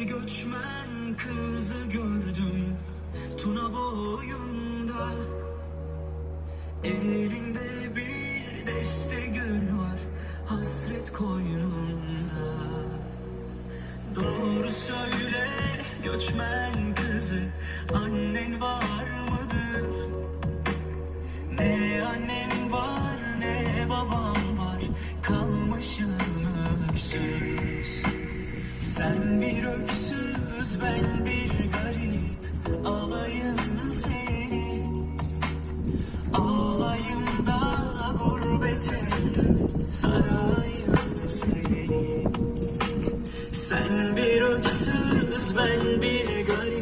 bir göçmen kızı gördüm Tuna boyunda. Elinde bir deste gül var Hasret koynunda. Doğru söyle göçmen kızı Annen var mıdır? Ne annem var ne babam var Kalmışım öksüz sen bir öksüz ben bir garip. Alayım seni. Ağlayayım da gurbete. Sarayım seni. Sen bir öksüz ben bir garip.